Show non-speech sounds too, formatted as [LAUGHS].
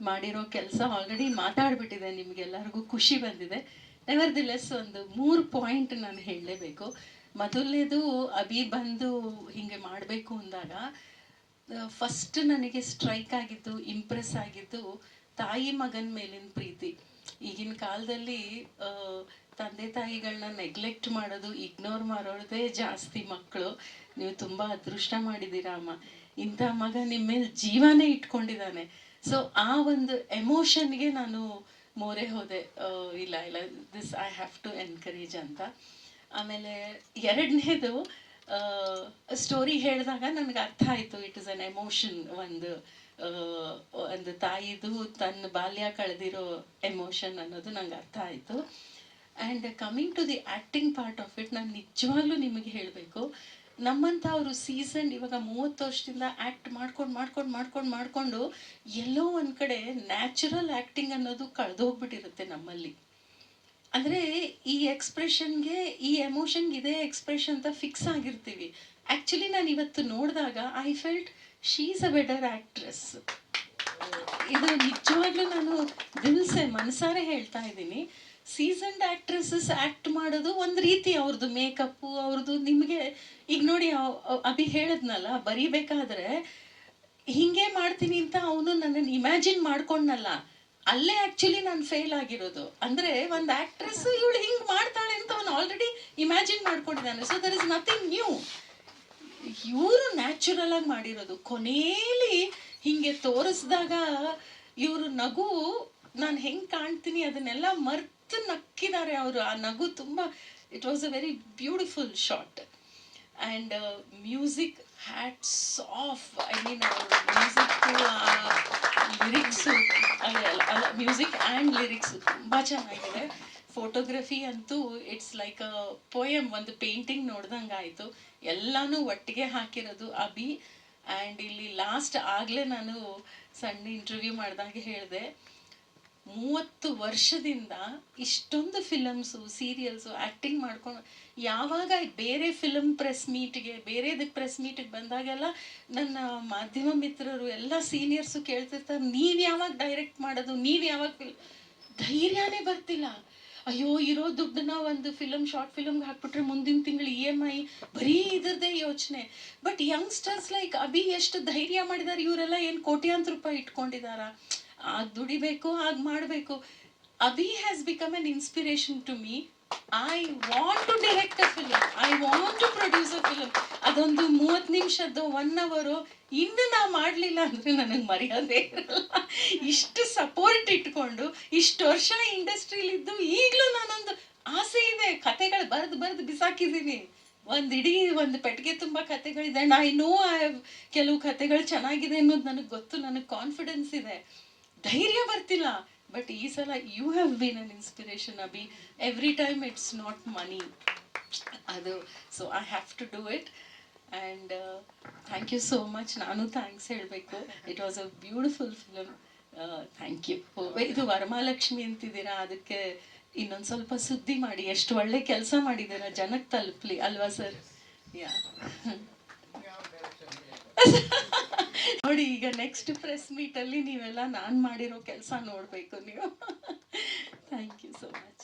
ಮಾಡಿರೋ ಕೆಲಸ ಆಲ್ರೆಡಿ ಮಾತಾಡ್ಬಿಟ್ಟಿದೆ, ನಿಮ್ಗೆಲ್ಲರಿಗೂ ಖುಷಿ ಬಂದಿದೆ. ನೆವರ್ ದಿ ಲೆಸ್ ಒಂದು ಮೂರು ಪಾಯಿಂಟ್ ನಾನು ಹೇಳಲೇಬೇಕು. ಮೊದಲನೇದು, ಅಭಿ ಬಂದು ಹಿಂಗೆ ಮಾಡಬೇಕು ಅಂದಾಗ ಫಸ್ಟ್ ನನಗೆ ಸ್ಟ್ರೈಕ್ ಆಗಿದ್ದು ಇಂಪ್ರೆಸ್ ಆಗಿದ್ದು, ತಾಯಿ ಮಗನ ಮೇಲಿನ ಪ್ರೀತಿ. ಈಗಿನ ಕಾಲದಲ್ಲಿ ತಂದೆ ತಾಯಿಗಳನ್ನ ನೆಗ್ಲೆಕ್ಟ್ ಮಾಡೋದು ಇಗ್ನೋರ್ ಮಾಡೋದೇ ಜಾಸ್ತಿ ಮಕ್ಕಳು ನೀವು ತುಂಬ ಅದೃಷ್ಟ ಮಾಡಿದ್ದೀರಾ ಅಮ್ಮ. ಇಂಥ ಮಗ ನಿಮ್ಮ ಮೇಲೆ ಜೀವನೇ ಇಟ್ಕೊಂಡಿದ್ದಾನೆ. ಸೊ ಆ ಒಂದು ಎಮೋಷನ್ಗೆ ನಾನು ಮೋರೆ ಹೋದೆ ಇಲ್ಲ ಇಲ್ಲ this I have to encourage ಅಂತ. ಆಮೇಲೆ ಎರಡನೇದು ಸ್ಟೋರಿ ಹೇಳಿದಾಗ ನನಗೆ ಅರ್ಥ ಆಯಿತು ಇಟ್ ಇಸ್ ಅನ್ ಎಮೋಷನ್ ಒಂದು ಒಂದು ತಾಯಿದು ತನ್ನ ಬಾಲ್ಯ ಕಳೆದಿರೋ ಎಮೋಷನ್ ಅನ್ನೋದು ನಂಗೆ ಅರ್ಥ ಆಯಿತು. And coming to the acting part of it ನಾನು ನಿಜವಾಗ್ಲೂ ನಿಮಗೆ ಹೇಳಬೇಕು ನಮ್ಮಂಥ ಅವರು ಸೀಸನ್ ಇವಾಗ ಮೂವತ್ತು ವರ್ಷದಿಂದ ಆ್ಯಕ್ಟ್ ಮಾಡ್ಕೊಂಡು ಮಾಡ್ಕೊಂಡು ಮಾಡ್ಕೊಂಡು ಮಾಡಿಕೊಂಡು ಎಲ್ಲೋ ಒಂದು ಕಡೆ ನ್ಯಾಚುರಲ್ ಆ್ಯಕ್ಟಿಂಗ್ ಅನ್ನೋದು ಕಳೆದೋಗ್ಬಿಟ್ಟಿರುತ್ತೆ ನಮ್ಮಲ್ಲಿ. ಅಂದರೆ ಈ ಎಕ್ಸ್ಪ್ರೆಷನ್ಗೆ ಈ ಎಮೋಷನ್ಗೆ ಇದೇ ಎಕ್ಸ್ಪ್ರೆಷನ್ ಅಂತ ಫಿಕ್ಸ್ ಆಗಿರ್ತೀವಿ. ಆ್ಯಕ್ಚುಲಿ ನಾನು ಇವತ್ತು ನೋಡಿದಾಗ I felt she is a better actress ಇದು ನಿಜವಾಗ್ಲೂ ನಾನು ದಿಲ್ಸೆ ಮನಸಾರೆ ಹೇಳ್ತಾ ಇದ್ದೀನಿ. ಸೀಸನ್ಡ್ ಆ್ಯಕ್ಟ್ರೆಸಸ್ ಆ್ಯಕ್ಟ್ ಮಾಡೋದು ಒಂದು ರೀತಿ ಅವ್ರದ್ದು ಮೇಕಪ್ಪು ಅವ್ರದ್ದು ನಿಮಗೆ, ಈಗ ನೋಡಿ ಅಭಿ ಹೇಳಿದ್ನಲ್ಲ, ಬರೀಬೇಕಾದ್ರೆ ಹಿಂಗೆ ಮಾಡ್ತೀನಿ ಅಂತ ಅವನು ನನ್ನನ್ನು ಇಮ್ಯಾಜಿನ್ ಮಾಡ್ಕೊಂಡ್ನಲ್ಲ, ಅಲ್ಲೇ ಆ್ಯಕ್ಚುಲಿ ನಾನು ಫೇಲ್ ಆಗಿರೋದು. ಅಂದರೆ ಒಂದು ಆ್ಯಕ್ಟ್ರೆಸ್ ಇವಳು ಹಿಂಗೆ ಮಾಡ್ತಾಳೆ ಅಂತ ಅವನು already imagine ಮಾಡ್ಕೊಂಡಿದ್ದಾನೆ. So there is nothing new ಇವರು ನ್ಯಾಚುರಲ್ ಆಗಿ ಮಾಡಿರೋದು. ಕೊನೇಲಿ ಹಿಂಗೆ ತೋರಿಸಿದಾಗ ಇವರು ನಗು, ನಾನು ಹೆಂಗೆ ಕಾಣ್ತೀನಿ ಅದನ್ನೆಲ್ಲ ಮರ್ತು ನಕ್ಕಿದ್ದಾರೆ ಅವರು. ಆ ನಗು ತುಂಬ it was a very beautiful shot and music hats off I mean music lyrics ಅಲ್ಲ ಮ್ಯೂಸಿಕ್ ಆ್ಯಂಡ್ ಲಿರಿಕ್ಸ್ ತುಂಬ ಚೆನ್ನಾಗಿದೆ. ಫೋಟೋಗ್ರಫಿ ಅಂತೂ ಇಟ್ಸ್ ಲೈಕ್ ಅ ಪೋಯಮ್ ಒಂದು ಪೇಂಟಿಂಗ್ ನೋಡ್ದಂಗೆ ಆಯಿತು. ಎಲ್ಲನೂ ಒಟ್ಟಿಗೆ ಹಾಕಿರೋದು ಅಭಿ. ಆ್ಯಂಡ್ ಇಲ್ಲಿ ಲಾಸ್ಟ್ ಆಗಲೇ ನಾನು ಸಣ್ಣ ಇಂಟರ್ವ್ಯೂ ಮಾಡಿದಾಗ ಹೇಳಿದೆ. ಮೂವತ್ತು ವರ್ಷದಿಂದ ಇಷ್ಟೊಂದು ಫಿಲಮ್ಸು ಸೀರಿಯಲ್ಸು ಆ್ಯಕ್ಟಿಂಗ್ ಮಾಡ್ಕೊಂಡು ಯಾವಾಗ ಬೇರೆ ಫಿಲಮ್ ಪ್ರೆಸ್ ಮೀಟ್ಗೆ ಬೇರೆದಕ್ಕೆ ಪ್ರೆಸ್ ಮೀಟಿಗೆ ಬಂದಾಗೆಲ್ಲ ನನ್ನ ಮಾಧ್ಯಮ ಮಿತ್ರರು ಎಲ್ಲ ಸೀನಿಯರ್ಸು ಕೇಳ್ತಿರ್ತಾರೆ ನೀವು ಯಾವಾಗ ಡೈರೆಕ್ಟ್ ಮಾಡೋದು? ನೀವು ಯಾವಾಗ ಧೈರ್ಯನೇ ಬರ್ತಿಲ್ಲ. ಅಯ್ಯೋ, ಇರೋ ದುಡ್ಡನ್ನ ಒಂದು ಫಿಲಮ್ ಶಾರ್ಟ್ ಫಿಲಮ್ಗೆ ಹಾಕ್ಬಿಟ್ರೆ ಮುಂದಿನ ತಿಂಗಳು ಇ ಎಂ ಐ ಬರೀ ಇದ್ರದ್ದೇ ಯೋಚನೆ. ಬಟ್ ಯಂಗ್ಸ್ಟರ್ಸ್ ಲೈಕ್ ಅಭಿ ಎಷ್ಟು ಧೈರ್ಯ ಮಾಡಿದ್ದಾರೆ ಇವರೆಲ್ಲ ಏನು ಕೋಟ್ಯಾಂತರ ರೂಪಾಯಿ ಇಟ್ಕೊಂಡಿದಾರ? ಆಗ ದುಡಿಬೇಕು ಆಗ ಮಾಡಬೇಕು. Abhi has become an inspiration to me I want to direct a film I want to produce a film ಅದೊಂದು ಮೂವತ್ತು ನಿಮಿಷದ್ದು ಒನ್ ಅವರು ಇನ್ನು ನಾವು ಮಾಡಲಿಲ್ಲ ಅಂದರೆ ನನಗೆ ಮರ್ಯಾದೆ ಇರಲ್ಲ. ಇಷ್ಟು ಸಪೋರ್ಟ್ ಇಟ್ಕೊಂಡು, ಇಷ್ಟು ವರ್ಷ ಇಂಡಸ್ಟ್ರೀಲಿದ್ದು ಈಗಲೂ ನಾನೊಂದು ಆಸೆ ಇದೆ. ಕತೆಗಳು ಬರೆದು ಬರೆದು ಬಿಸಾಕಿದ್ದೀನಿ ಒಂದು ಇಡೀ ಒಂದು ಪೆಟ್ಟಿಗೆ ತುಂಬ ಕತೆಗಳಿದೆ. ನಾ ಇನ್ನೂ ಕೆಲವು ಕತೆಗಳು ಚೆನ್ನಾಗಿದೆ ಅನ್ನೋದು ನನಗೆ ಗೊತ್ತು. ನನಗೆ ಕಾನ್ಫಿಡೆನ್ಸ್ ಇದೆ. ಧೈರ್ಯ ಬರ್ತಿಲ್ಲ. ಬಟ್ ಈ ಸಲ you have been an inspiration Abhi every time it's not money ಅದು so I have to do it and thank you so much ನಾನು ಥ್ಯಾಂಕ್ಸ್ ಹೇಳಬೇಕು. It was a beautiful film thank you ಇದು ವರಮಹಾಲಕ್ಷ್ಮಿ ಅಂತಿದ್ದೀರಾ? ಅದಕ್ಕೆ ಇನ್ನೊಂದು ಸ್ವಲ್ಪ ಸುದ್ದಿ ಮಾಡಿ. ಎಷ್ಟು ಒಳ್ಳೆ ಕೆಲಸ ಮಾಡಿದ್ದೀರ? ಜನಕ್ಕೆ ತಲುಪಲಿ. ಅಲ್ವಾ ಸರ್ ಯಾ [LAUGHS] [LAUGHS] [LAUGHS] ನೋಡಿ, ಈಗ ನೆಕ್ಸ್ಟ್ ಪ್ರೆಸ್ ಮೀಟಲ್ಲಿ ನೀವೆಲ್ಲ ನಾನು ಮಾಡಿರೋ ಕೆಲಸ ನೋಡಬೇಕು ನೀವು. Thank you so much